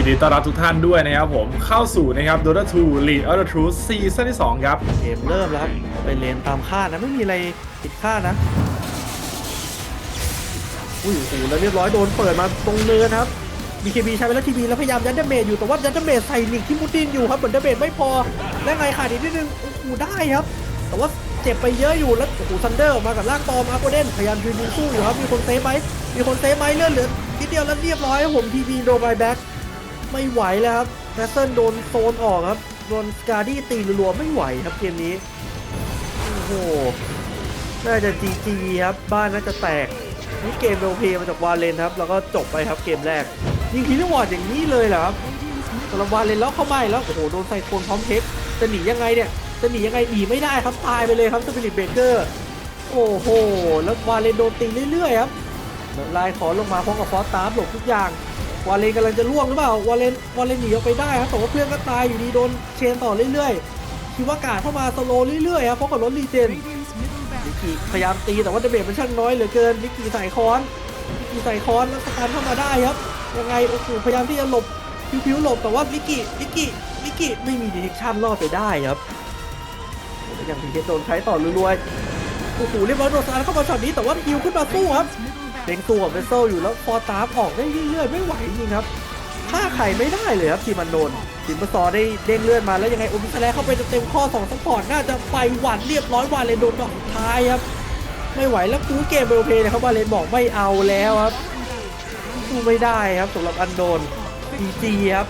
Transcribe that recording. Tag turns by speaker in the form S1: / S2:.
S1: ยินดีต้อนรับทุกท่านด้วยนะครับผมเข้าสู่นะครับ Dota 2 League of the Truth ซีซั่นที่ 2 ครับ
S2: เกมเริ่มแล้วครับไปเลนตามคาดนะ ไม่มีอะไรผิดคาดนะ อุ้ยโอ้โหแล้วเรียบร้อยโดนเปิดมาตรงเนินครับ BKB ใช้ไปแล้วทีบีแล้วพยายามยัดดาเมจอยู่แต่ว่ายัดดาเมจใส่นิกที่มุดดินอยู่ครับเหมือนดาเมจไม่พอ และไงขาดอีกนิดนึงโอ้โหได้ครับ แต่ว่าเจ็บไปเยอะอยู่แล้วโอ้โหซันเดอร์ออกมากับร่างปลอมอาร์โกเดนพยายามยืนยิงสู้อยู่ครับมีคนเซฟไหมมีคนเซฟไหมเลื่อนเหลือนิดเดียวแล้วเรียบร้อยครับผมทีบีโดนไบแบ็ก ไม่ไหวแล้วครับแมสเซิลโดนโซนออกครับ โดนสกาดี้ตีรัวๆไม่ไหวครับเกมนี้ โอ้โห น่าจะจีจีครับ บ้านน่าจะแตก นี่เกมโรลเพมาจากวาเลนครับ แล้วก็จบไปครับเกมแรก ยิงทีละวอร์ดอย่างนี้เลยเหรอครับสำหรับวาเลนแล้วเข้าไม่แล้ว โอ้โห โดนไซโคนพร้อมเทคจะหนียังไงเนี่ย จะหนียังไงหนีไม่ได้ครับ ตายไปเลยครับสปิริตเบเกอร์ โอ้โห แล้ววาเลนโดนตีเรื่อยๆครับไล่ขอลงมาพร้อมกับฟอสตาร์หลบทุกอย่าง วาเลนกำลังจะล่วงหรือเปล่าวาเลนวาเลนหนีออกไปได้ครับแต่ว่าเพื่อนก็ตายอยู่ดีโดนเชนต่อเรื่อยๆคิดว่ากาดเข้ามาสโลเรื่อยๆครับเพราะกับรถรีเจนนิกกี้พยายามตีแต่ว่าเดเบตมันช่างน้อยเหลือเกินนิกกี้ใส่คอนนิกกี้ใส่คอนแล้วสตาร์เข้ามาได้ครับยังไงโอ้โหพยายามที่จะหลบพิวๆหลบแต่ว่านิกกี้นิกกี้นิกกี้ไม่มีดีเทคชั่นรอดไปได้ครับอย่างทีเจโดนใช้ต่อรัวๆโอ้โหเรียบร้อยโดนสตาร์เข้ามาช็อตนี้แต่ว่าฮิวขึ้นมาสู้ครับ เด้งตัวกับเวสเซลอยู่แล้วฟอตามออกได้เรื่อยๆไม่ไหวจริงครับฆ่าไข่ไม่ได้เลยครับทีมันโดนสิมปซอได้เด้งเลื่อนมาแล้วยังไงโอมิสแลเข้าไปเต็มข้อ2สปอร์ตน่าจะไปหวั่นเรียบร้อยวาเลนโดนดอกท้ายครับ ไม่ไหวแล้วกูเกมเบลเพย์นะครับวาเลนบอกไม่เอาแล้วครับสู้ไม่ได้ครับสำหรับอันโดนจีครับ